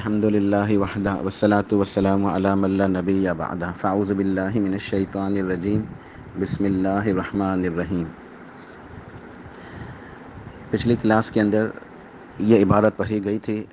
الحمد للہ وحدہ وسلاۃ وسلام علام اللہ نبی بعدہ۔ فاؤز باللہ من الشیطان الرجیم۔ بسم اللہ الرحمن الرحیم۔ پچھلی کلاس کے اندر یہ عبارت پڑھی گئی تھی،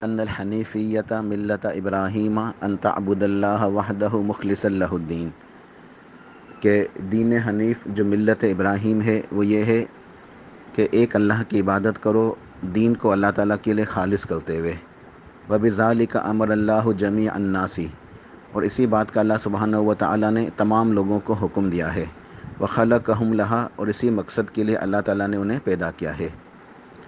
ان الحنیفیت ملت ابراہیم ان تعبد اللہ وحدہ مخلص اللہ الدین۔ کہ دین حنیف جو ملت ابراہیم ہے، وہ یہ ہے کہ ایک اللہ کی عبادت کرو، دین کو اللہ تعالیٰ کے لیے خالص کرتے ہوئے۔ وبزال کا امر اللہ جمی الناسی اور اسی بات کا اللہ سبحانہ و تعالیٰ نے تمام لوگوں کو حکم دیا ہے۔ وہ خلق لہا اور اسی مقصد کے لیے اللہ تعالیٰ نے انہیں پیدا کیا ہے۔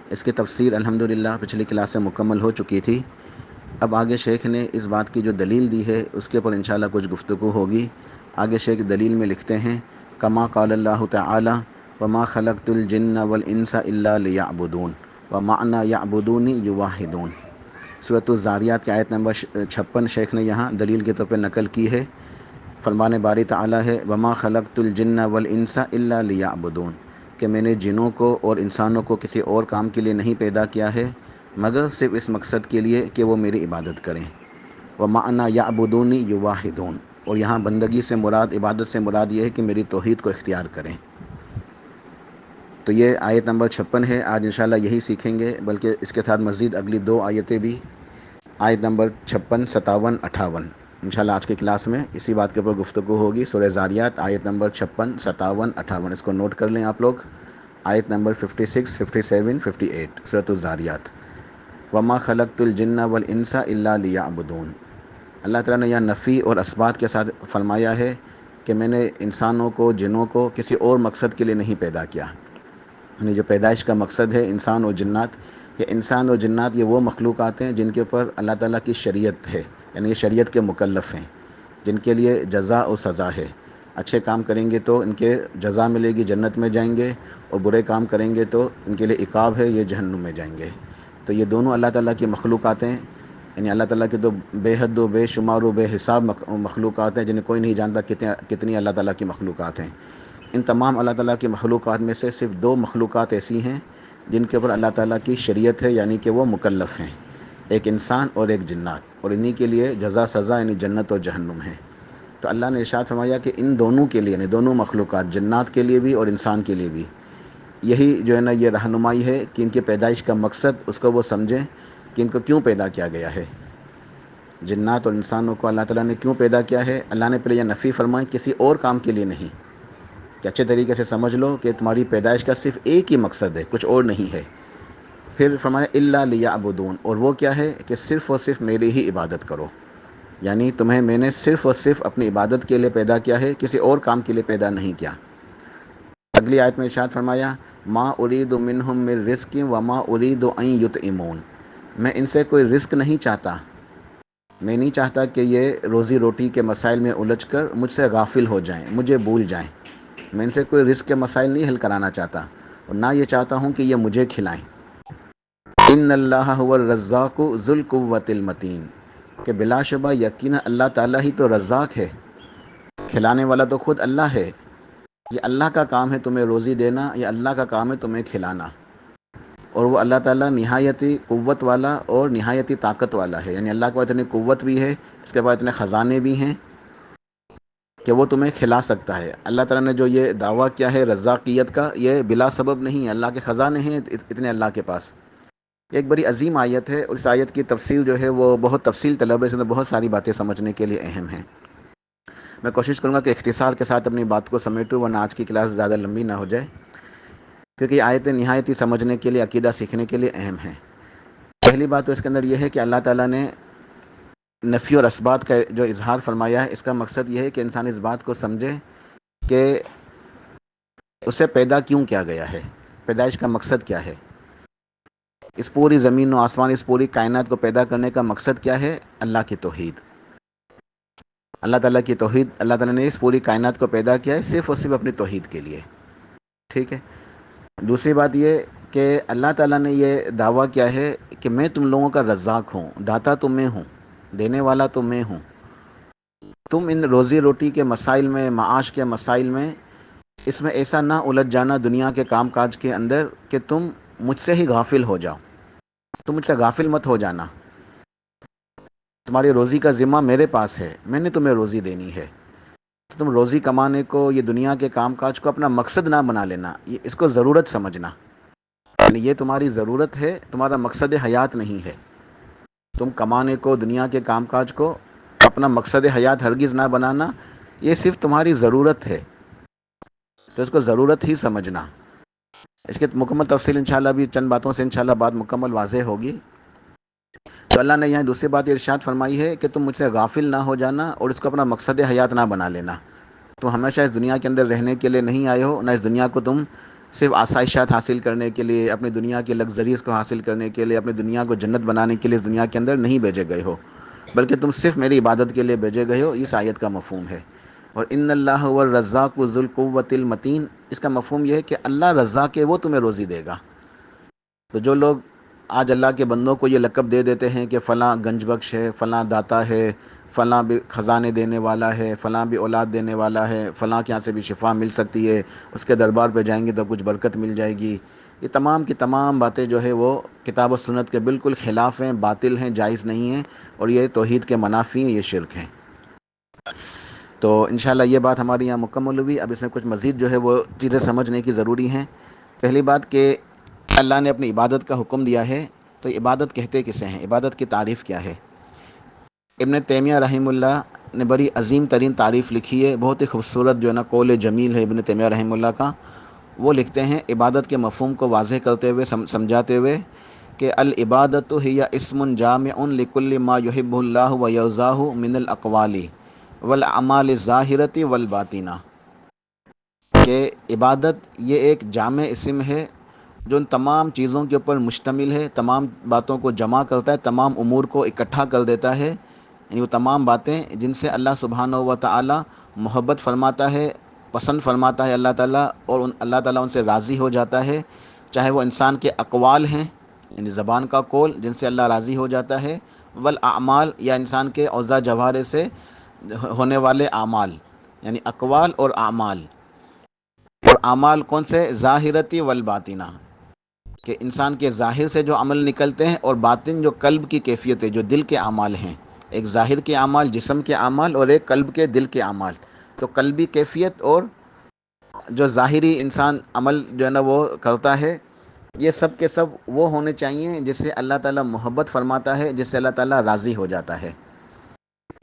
اس کی تفسیر الحمد للہ پچھلی کلاس سے مکمل ہو چکی تھی۔ اب آگے شیخ نے اس بات کی جو دلیل دی ہے، اس کے اوپر انشاءاللہ کچھ گفتگو ہوگی۔ آگے شیخ دلیل میں لکھتے ہیں، کما قال اللہ تعالی وما خلقت الجن والانس الا ليعبدون ومعنى يعبدوني يوحدون صورت الزاریات کی آیت نمبر چھپن شیخ نے یہاں دلیل کے طور پہ نقل کی ہے۔ فرمان باری تعالیٰ ہے، وما خلقت الجن والانس الا ليعبدون کہ میں نے جنوں کو اور انسانوں کو کسی اور کام کے لیے نہیں پیدا کیا ہے، مگر صرف اس مقصد کے لیے کہ وہ میری عبادت کریں۔ وہ معنی یا یواحدون اور یہاں بندگی سے مراد، عبادت سے مراد یہ ہے کہ میری توحید کو اختیار کریں۔ تو یہ آیت نمبر چھپن ہے۔ آج انشاءاللہ یہی سیکھیں گے، بلکہ اس کے ساتھ مزید اگلی دو آیتیں بھی۔ آیت نمبر چھپن، ستاون، اٹھاون۔ انشاءاللہ آج کی کلاس میں اسی بات کے اوپر گفتگو ہوگی، سورہ زاریات، آیت نمبر چھپن، ستاون، اٹھاون۔ اس کو نوٹ کر لیں آپ لوگ۔ آیت number fifty six fifty seven fifty eight صورت الزاریات۔ وما خلق الجن والانسا اللہ لیا ابدون اللہ تعالیٰ نے یہ نفی اور اسبات کے ساتھ فرمایا ہے کہ میں نے انسانوں کو، جنوں کو کسی اور مقصد کے لیے نہیں پیدا کیا۔ یعنی جو پیدائش کا مقصد ہے انسان و جنات، یہ انسان و جنات یہ وہ مخلوقات ہیں جن کے اوپر اللہ تعالیٰ کی شریعت ہے یعنی یہ شریعت کے مکلف ہیں، جن کے لیے جزا و سزا ہے۔ اچھے کام کریں گے تو ان کے جزا ملے گی، جنت میں جائیں گے، اور برے کام کریں گے تو ان کے لیے عقاب ہے، یہ جہنم میں جائیں گے۔ تو یہ دونوں اللہ تعالیٰ کی مخلوقات ہیں یعنی اللہ تعالیٰ کی تو بے حد و بے شمار و بے حساب مخلوقات ہیں، جنہیں کوئی نہیں جانتا کتنے کتنی اللہ تعالیٰ کی مخلوقات ہیں۔ ان تمام اللہ تعالیٰ کی مخلوقات میں سے صرف دو مخلوقات ایسی ہیں جن کے اوپر اللہ تعالیٰ کی شریعت ہے یعنی کہ وہ مکلف ہیں۔ ایک انسان اور ایک جنات، اور انہی کے لیے جزا، سزا یعنی جنت اور جہنم ہے۔ تو اللہ نے ارشاد فرمایا کہ ان دونوں کے لیے یعنی دونوں مخلوقات، جنات کے لیے بھی اور انسان کے لیے بھی، یہی جو ہے نا یہ رہنمائی ہے کہ ان کی پیدائش کا مقصد اس کو وہ سمجھیں کہ ان کو کیوں پیدا کیا گیا ہے۔ جنات اور انسانوں کو اللہ تعالیٰ نے کیوں پیدا کیا ہے؟ اللہ نے پہلے یہ نفی فرمائی کسی اور کام کے لیے نہیں۔ کہ اچھے طریقے سے سمجھ لو کہ تمہاری پیدائش کا صرف ایک ہی مقصد ہے، کچھ اور نہیں ہے۔ پھر فرمایا اللہ لیا ابودون اور وہ کیا ہے کہ صرف اور صرف میری ہی عبادت کرو۔ یعنی تمہیں میں نے صرف اور صرف اپنی عبادت کے لیے پیدا کیا ہے، کسی اور کام کے لیے پیدا نہیں کیا۔ اگلی آیت میں ارشاد فرمایا، ما ارید منہم من رزق و ما ارید ان یطعمون میں ان سے کوئی رزق نہیں چاہتا۔ میں نہیں چاہتا کہ یہ روزی روٹی کے مسائل میں الجھ کر مجھ سے غافل ہو جائیں، مجھے بھول جائیں۔ میں ان سے کوئی رزق کے مسائل نہیں حل کرانا چاہتا اور نہ یہ چاہتا ہوں کہ یہ مجھے کھلائیں۔ ان اللہ الرزاق ذوالقوت المتین۔ کہ بلا شبہ یقینا اللہ تعالیٰ ہی تو رزاق ہے۔ کھلانے والا تو خود اللہ ہے۔ یہ اللہ کا کام ہے تمہیں روزی دینا، یہ اللہ کا کام ہے تمہیں کھلانا۔ اور وہ اللہ تعالیٰ نہایتی قوت والا اور نہایتی طاقت والا ہے۔ یعنی اللہ کے بعد اتنی قوت بھی ہے، اس کے بعد اتنے خزانے بھی ہیں۔ کہ وہ تمہیں کھلا سکتا ہے۔ اللہ تعالیٰ نے جو یہ دعویٰ کیا ہے رزاقیت کا، یہ بلا سبب نہیں ہے۔ اللہ کے خزانے ہیں اتنے اللہ کے پاس۔ ایک بڑی عظیم آیت ہے اور اس آیت کی تفصیل جو ہے وہ بہت تفصیل طلب ہے۔ اس میں بہت ساری باتیں سمجھنے کے لیے اہم ہیں۔ میں کوشش کروں گا کہ اختصار کے ساتھ اپنی بات کو سمیٹوں، ورنہ آج کی کلاس زیادہ لمبی نہ ہو جائے۔ کیونکہ یہ آیتیں نہایت ہی سمجھنے کے لیے، عقیدہ سیکھنے کے لیے اہم ہیں۔ پہلی بات تو اس کے اندر یہ ہے کہ اللہ تعالیٰ نے نفی اور اسبات کا جو اظہار فرمایا ہے، اس کا مقصد یہ ہے کہ انسان اس بات کو سمجھے کہ اسے پیدا کیوں کیا گیا ہے؟ پیدائش کا مقصد کیا ہے؟ اس پوری زمین و آسمان، اس پوری کائنات کو پیدا کرنے کا مقصد کیا ہے؟ اللہ کی توحید۔ اللہ تعالیٰ کی توحید، اللہ تعالیٰ نے اس پوری کائنات کو پیدا کیا ہے صرف اور صرف اپنی توحید کے لیے۔ ٹھیک ہے؟ دوسری بات یہ کہ اللہ تعالیٰ نے یہ دعویٰ کیا ہے کہ میں تم لوگوں کا رزاق ہوں، داتا تو میں ہوں۔ دینے والا تو میں ہوں۔ تم ان روزی روٹی کے مسائل میں، معاش کے مسائل میں، اس میں ایسا نہ الجھ جانا دنیا کے کام کاج کے اندر کہ تم مجھ سے ہی غافل ہو جاؤ۔ تم مجھ سے غافل مت ہو جانا۔ تمہاری روزی کا ذمہ میرے پاس ہے۔ میں نے تمہیں روزی دینی ہے۔ تو تم روزی کمانے کو، یہ دنیا کے کام کاج کو اپنا مقصد نہ بنا لینا۔ یہ اس کو ضرورت سمجھنا۔ یعنی یہ تمہاری ضرورت ہے، تمہارا مقصد حیات نہیں ہے۔ تم کمانے کو، دنیا کے کام کاج کو، اپنا مقصد حیات ہرگز نہ بنانا، یہ صرف تمہاری ضرورت ہے۔ تو اس کو ضرورت ہی سمجھنا۔ اس کے مکمل تفصیل انشاءاللہ بھی چند باتوں سے انشاءاللہ بات مکمل واضح ہوگی۔ تو اللہ نے یہاں دوسری بات ارشاد فرمائی ہے کہ تم مجھ سے غافل نہ ہو جانا اور اس کو اپنا مقصد حیات نہ بنا لینا۔ تم ہمیشہ اس دنیا کے اندر رہنے کے لیے نہیں آئے ہو، نہ اس دنیا کو تم صرف آسائشات حاصل کرنے کے لیے، اپنی دنیا کے لگزریز کو حاصل کرنے کے لیے، اپنی دنیا کو جنت بنانے کے لیے اس دنیا کے اندر نہیں بھیجے گئے ہو، بلکہ تم صرف میری عبادت کے لیے بھیجے گئے ہو۔ اس آیت کا مفہوم ہے۔ اور ان اللہ و رضاق و ذوالقوت المتین۔ اس کا مفہوم یہ ہے کہ اللہ رضاق ہے، وہ تمہیں روزی دے گا۔ تو جو لوگ آج اللہ کے بندوں کو یہ لقب دے دیتے ہیں کہ فلاں گنج بخش ہے، فلاں داتا ہے فلاں بھی خزانے دینے والا ہے، فلاں بھی اولاد دینے والا ہے، فلاں کے یہاں سے بھی شفا مل سکتی ہے، اس کے دربار پہ جائیں گے تو کچھ برکت مل جائے گی۔ یہ تمام کی تمام باتیں جو ہے وہ کتاب و سنت کے بالکل خلاف ہیں، باطل ہیں، جائز نہیں ہیں، اور یہ توحید کے منافی ہیں، یہ شرک ہیں۔ تو انشاءاللہ یہ بات ہماری یہاں مکمل ہوئی۔ اب اس میں کچھ مزید جو ہے وہ چیزیں سمجھنے کی ضروری ہیں۔ پہلی بات کہ اللہ نے اپنی عبادت کا حکم دیا ہے، تو عبادت کہتے کسے ہیں؟ عبادت کی تعریف کیا ہے؟ ابن تیمیہ رحم اللہ نے بڑی عظیم ترین تعریف لکھی ہے، بہت ہی خوبصورت جو ہے نا قول جمیل ہے ابن تیمیہ رحم اللہ کا۔ وہ لکھتے ہیں، عبادت کے مفہوم کو واضح کرتے ہوئے سمجھاتے ہوئے کہ العبادت ہی یا اسم جامع لکل ما یحب اللہ و یوزاہ من الاقوالی والعمال ظاہرتی والباطینہ کہ عبادت یہ ایک جامع اسم ہے جو ان تمام چیزوں کے اوپر مشتمل ہے، تمام باتوں کو جمع کرتا ہے، تمام امور کو اکٹھا کر دیتا ہے۔ یعنی وہ تمام باتیں جن سے اللہ سبحانہ و تعالی محبت فرماتا ہے، پسند فرماتا ہے اللہ تعالیٰ، اور ان اللہ تعالیٰ ان سے راضی ہو جاتا ہے۔ چاہے وہ انسان کے اقوال ہیں یعنی زبان کا کول جن سے اللہ راضی ہو جاتا ہے ولاعمال یا انسان کے اوضاع جوارے سے ہونے والے اعمال یعنی اقوال اور اعمال۔ اور اعمال کون سے؟ ظاہرتی والباطینہ کہ انسان کے ظاہر سے جو عمل نکلتے ہیں، اور باطن جو قلب کی کیفیت ہے جو دل کے اعمال ہیں۔ ایک ظاہر کے اعمال، جسم کے اعمال اور ایک قلب کے دل کے اعمال۔ تو قلبی کیفیت اور جو ظاہری انسان عمل جو ہے نا وہ کرتا ہے، یہ سب کے سب وہ ہونے چاہیے جس سے اللہ تعالیٰ محبت فرماتا ہے، جس سے اللہ تعالیٰ راضی ہو جاتا ہے۔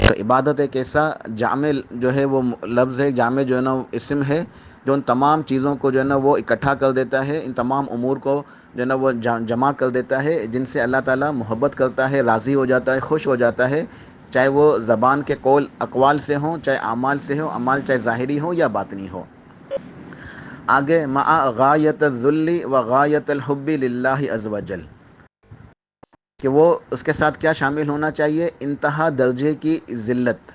تو عبادت ایک ایسا جامع جو ہے وہ لفظ ہے، جامع جو ہے نا اسم ہے، جو ان تمام چیزوں کو جو ہے نا وہ اکٹھا کر دیتا ہے، ان تمام امور کو جو ہے نا وہ جمع کر دیتا ہے، جن سے اللہ تعالیٰ محبت کرتا ہے، راضی ہو جاتا ہے، خوش ہو جاتا ہے۔ چاہے وہ زبان کے قول، اقوال سے ہوں، چاہے اعمال سے ہوں، اعمال چاہے ظاہری ہو یا باطنی ہو آگے، مع غایت الذلی و غایت الحب للہ عز و جل۔ کہ وہ اس کے ساتھ کیا شامل ہونا چاہیے؟ انتہا درجے کی ذلت۔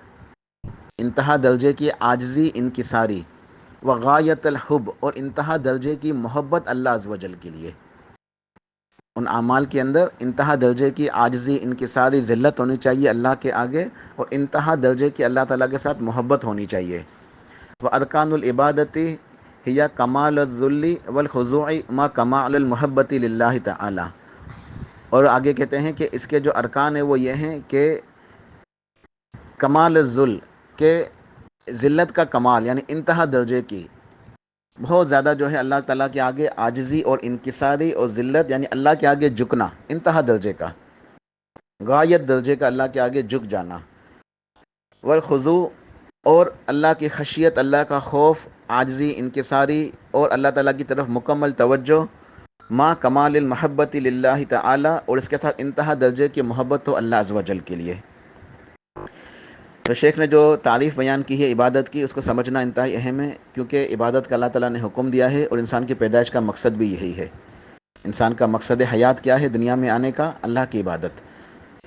انتہا درجے کی عاجزی انکساری و غایت الحب، اور انتہا درجے کی محبت اللہ عز و جل کے لیے۔ ان اعمال کے اندر انتہا درجے کی عاجزی انکساری ذلت ہونی چاہیے اللہ کے آگے اور انتہا درجے کی اللہ تعالیٰ کے ساتھ محبت ہونی چاہیے۔ وہ ارکان العبادتی یا کمال الذلی والخضوع ما کمال المحبتی للہ تعالی اور آگے کہتے ہیں کہ اس کے جو ارکان ہیں وہ یہ ہیں کہ کمال الذل، کہ ذلت کا کمال یعنی انتہا درجے کی۔ بہت زیادہ جو ہے اللہ تعالیٰ کے آگے عاجزی اور انکساری اور ذلت یعنی اللہ کے آگے جھکنا، انتہا درجے کا، غایت درجے کا اللہ کے آگے جھک جانا۔ والخضو اور اللہ کی خشیت، اللہ کا خوف، عاجزی، انکساری اور اللہ تعالیٰ کی طرف مکمل توجہ۔ ما کمال المحبت للہ تعالی اور اس کے ساتھ انتہا درجے کی محبت ہو اللہ عز و جل کے لیے۔ تو شیخ نے جو تعریف بیان کی ہے، عبادت کی، اس کو سمجھنا انتہائی اہم ہے، کیونکہ عبادت کا اللہ تعالیٰ نے حکم دیا ہے اور انسان کی پیدائش کا مقصد بھی یہی ہے۔ انسان کا مقصد حیات کیا ہے دنیا میں آنے کا؟ اللہ کی عبادت۔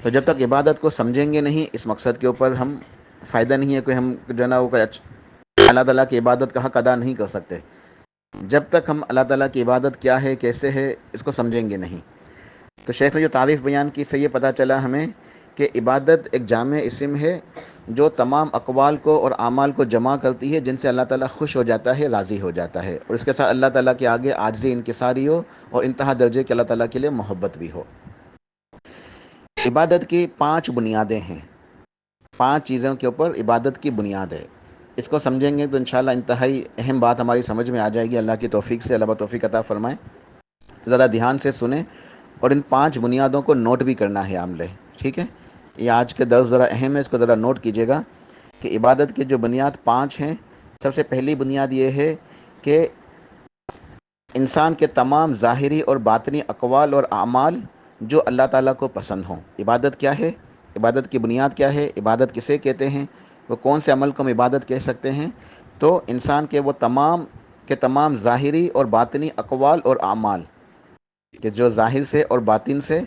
تو جب تک عبادت کو سمجھیں گے نہیں، اس مقصد کے اوپر ہم فائدہ نہیں ہے کوئی ہم جو ہے نا وہ اللہ تعالیٰ کی عبادت کا حق ادا نہیں کر سکتے۔ جب تک ہم اللہ تعالیٰ کی عبادت کیا ہے، کیسے ہے، اس کو سمجھیں گے نہیں۔ تو شیخ نے جو تعریف بیان کی سے یہ پتہ چلا ہمیں کہ عبادت ایک جامع اسم ہے۔ جو تمام اقوال کو اور اعمال کو جمع کرتی ہے، جن سے اللہ تعالیٰ خوش ہو جاتا ہے، راضی ہو جاتا ہے۔ اور اس کے ساتھ اللہ تعالیٰ کے آگے عاجزی انکساری ہو اور انتہا درجے کے اللہ تعالیٰ کے لیے محبت بھی ہو۔ عبادت کی پانچ بنیادیں ہیں۔ پانچ چیزوں کے اوپر عبادت کی بنیاد ہے۔ اس کو سمجھیں گے تو انشاءاللہ انتہائی اہم بات ہماری سمجھ میں آ جائے گی۔ اللہ کی توفیق سے، اللہ توفیق عطا فرمائیں ذرا دھیان سے سنیں۔ اور ان پانچ بنیادوں کو نوٹ بھی کرنا ہے عاملے ٹھیک ہے؟ یہ آج کے درس ذرا اہم ہے، اس کو ذرا نوٹ کیجیے گا کہ عبادت کے جو بنیاد پانچ ہیں، سب سے پہلی بنیاد یہ ہے کہ انسان کے تمام ظاہری اور باطنی اقوال اور اعمال جو اللہ تعالیٰ کو پسند ہوں۔ عبادت کیا ہے؟ عبادت کی بنیاد کیا ہے؟ عبادت کسے کہتے ہیں؟ وہ کون سے عمل کو ہم عبادت کہہ سکتے ہیں؟ تو انسان کے وہ تمام، کے تمام ظاہری اور باطنی اقوال اور اعمال، کہ جو ظاہر سے اور باطن سے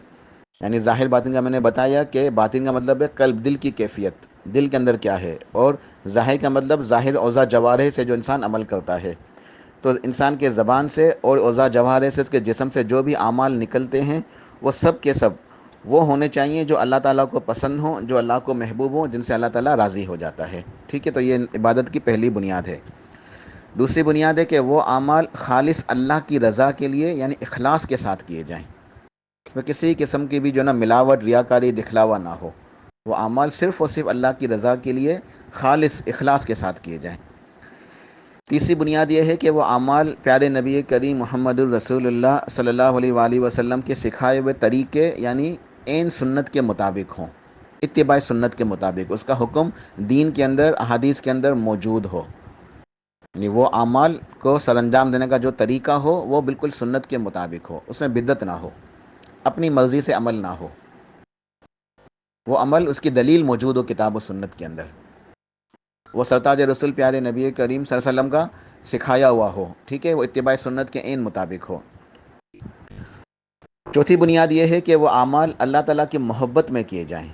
یعنی ظاہر باطن کا میں نے بتایا کہ باطن کا مطلب ہے قلب، دل کی کیفیت۔ دل کے اندر کیا ہے؟ اور ظاہر کا مطلب ظاہر اوضاع جوارے سے جو انسان عمل کرتا ہے۔ تو انسان کے زبان سے اور اوضاع جوارے سے، اس کے جسم سے جو بھی اعمال نکلتے ہیں، وہ سب کے سب وہ ہونے چاہیے جو اللہ تعالیٰ کو پسند ہوں، جو اللہ کو محبوب ہوں، جن سے اللہ تعالیٰ راضی ہو جاتا ہے۔ ٹھیک ہے، تو یہ عبادت کی پہلی بنیاد ہے۔ دوسری بنیاد ہے کہ وہ اعمال خالص اللہ کی رضا کے لیے یعنی اخلاص کے ساتھ کیے جائیں۔ اس میں کسی قسم کی بھی جو نا ملاوٹ، ریاکاری، دکھلاوا نہ ہو۔ وہ اعمال صرف اور صرف اللہ کی رضا کے لیے خالص اخلاص کے ساتھ کیے جائیں۔ تیسری بنیاد یہ ہے کہ وہ اعمال پیارے نبی کریم محمد الرسول اللہ صلی اللہ علیہ وآلہ وسلم کے سکھائے ہوئے طریقے یعنی عین سنت کے مطابق ہوں، اتباع سنت کے مطابق۔ اس کا حکم دین کے اندر، احادیث کے اندر موجود ہو۔ یعنی وہ اعمال کو سر انجام دینے کا جو طریقہ ہو، وہ بالکل سنت کے مطابق ہو، اس میں بدت نہ ہو۔ اپنی مرضی سے عمل نہ ہو۔ وہ عمل اس کی دلیل موجود ہو کتاب و سنت کے اندر۔ وہ سرتاج رسول پیارے نبی کریم صلی اللہ علیہ وسلم کا سکھایا ہوا ہو، ٹھیک ہے؟ وہ اتباع سنت کے عین مطابق ہو۔ چوتھی بنیاد یہ ہے کہ وہ اعمال اللہ تعالیٰ کی محبت میں کیے جائیں۔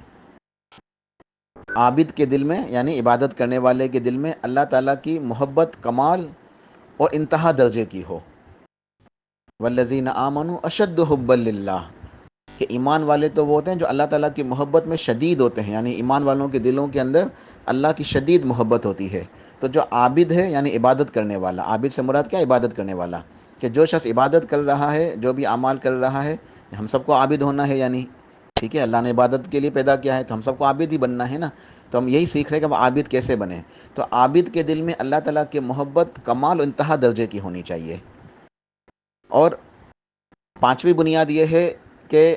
عابد کے دل میں یعنی عبادت کرنے والے کے دل میں اللہ تعالیٰ کی محبت، کمال اور انتہا درجے کی ہو۔ والذین آمنوا اشد حب اللہ کہ ایمان والے تو وہ ہوتے ہیں جو اللہ تعالیٰ کی محبت میں شدید ہوتے ہیں یعنی ایمان والوں کے دلوں کے اندر اللہ کی شدید محبت ہوتی ہے۔ تو جو عابد ہے یعنی عبادت کرنے والا، عابد سے مراد کیا؟ عبادت کرنے والا۔ کہ جو شخص عبادت کر رہا ہے، جو بھی اعمال کر رہا ہے، ہم سب کو عابد ہونا ہے یعنی ٹھیک ہے، اللہ نے عبادت کے لیے پیدا کیا ہے تو ہم سب کو عابد ہی بننا ہے نا۔ تو ہم یہی سیکھ رہے ہیں کہ ہم عابد کیسے بنے۔ تو عابد کے دل میں اللہ تعالیٰ کی محبت کمال و انتہا درجے کی ہونی چاہیے۔ اور پانچویں بنیاد یہ ہے کہ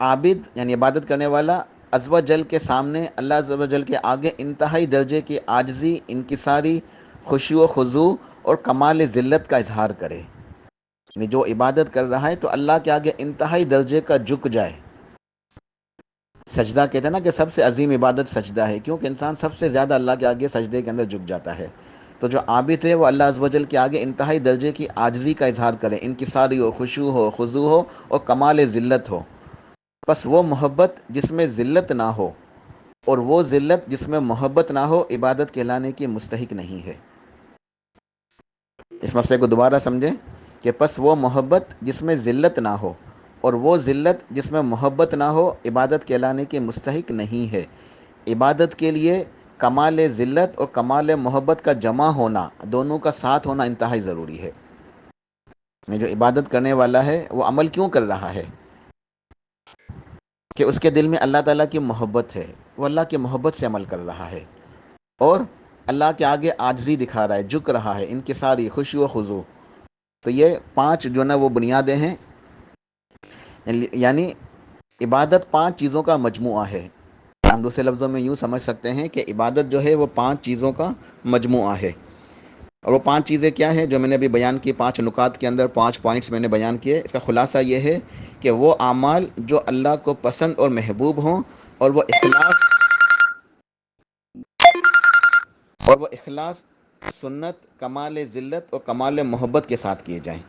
عابد یعنی عبادت کرنے والا ازو جل کے سامنے، اللہ ازو جل کے آگے انتہائی درجے کی عاجزی، انکساری، خوشی و خضو اور کمال ذلت کا اظہار کرے۔ یعنی جو عبادت کر رہا ہے تو اللہ کے آگے انتہائی درجے کا جھک جائے۔ سجدہ کہتے ہیں نا کہ سب سے عظیم عبادت سجدہ ہے، کیونکہ انسان سب سے زیادہ اللہ کے آگے سجدے کے اندر جھک جاتا ہے۔ تو جو عابد ہے، وہ اللہ عز و جل کے آگے انتہائی درجے کی عاجزی کا اظہار کرے ان کی ساری ہو خوشو ہو خضو ہو اور کمال ذلت ہو۔ بس وہ محبت جس میں ذلت نہ ہو اور وہ ذلت جس میں محبت نہ ہو عبادت کہلانے کی مستحق نہیں ہے۔ اس مسئلے کو دوبارہ سمجھیں کہ پس وہ محبت جس میں ذلت نہ ہو اور وہ ذلت جس میں محبت نہ ہو عبادت کہلانے کے مستحق نہیں ہے۔ عبادت کے لیے کمال ذلت اور کمال محبت کا جمع ہونا، دونوں کا ساتھ ہونا انتہائی ضروری ہے۔ میں جو عبادت کرنے والا ہے، وہ عمل کیوں کر رہا ہے؟ کہ اس کے دل میں اللہ تعالیٰ کی محبت ہے، وہ اللہ کی محبت سے عمل کر رہا ہے۔ اور اللہ کے آگے آجزی دکھا رہا ہے، جھک رہا ہے، ان کی ساری خوشی و خضو تو یہ پانچ جو نا، وہ بنیادیں ہیں۔ یعنی عبادت پانچ چیزوں کا مجموعہ ہے۔ ہم دوسرے لفظوں میں یوں سمجھ سکتے ہیں کہ عبادت جو ہے، وہ پانچ چیزوں کا مجموعہ ہے۔ اور وہ پانچ چیزیں کیا ہیں جو میں نے ابھی بیان کی، پانچ نکات کے اندر، پانچ پوائنٹس میں نے بیان کیے۔ اس کا خلاصہ یہ ہے کہ وہ اعمال جو اللہ کو پسند اور محبوب ہوں اور وہ اخلاص اور وہ اخلاص سنت، کمال ذلت اور کمال محبت کے ساتھ کیے جائیں۔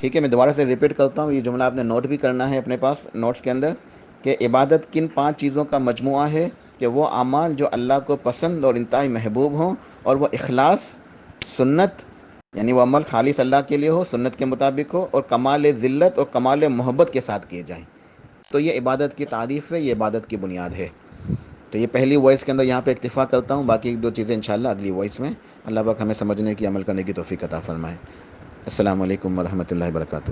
ٹھیک ہے، میں دوبارہ سے ریپیٹ کرتا ہوں۔ یہ جملہ آپ نے نوٹ بھی کرنا ہے اپنے پاس نوٹس کے اندر، کہ عبادت کن پانچ چیزوں کا مجموعہ ہے۔ کہ وہ اعمال جو اللہ کو پسند اور انتہائی محبوب ہوں اور وہ اخلاص، سنت یعنی وہ عمل خالص اللہ کے لیے ہو، سنت کے مطابق ہو اور کمال ذلت اور کمال محبت کے ساتھ کیے جائیں۔ تو یہ عبادت کی تعریف ہے، یہ عبادت کی بنیاد ہے۔ تو یہ پہلی وائس کے اندر یہاں پہ اکتفا کرتا ہوں، باقی دو چیزیں انشاءاللہ اگلی وائس میں۔ اللہ پاک ہمیں سمجھنے کی، عمل کرنے کی توفیق عطا فرمائے۔ السلام علیکم ورحمۃ اللہ وبرکاتہ۔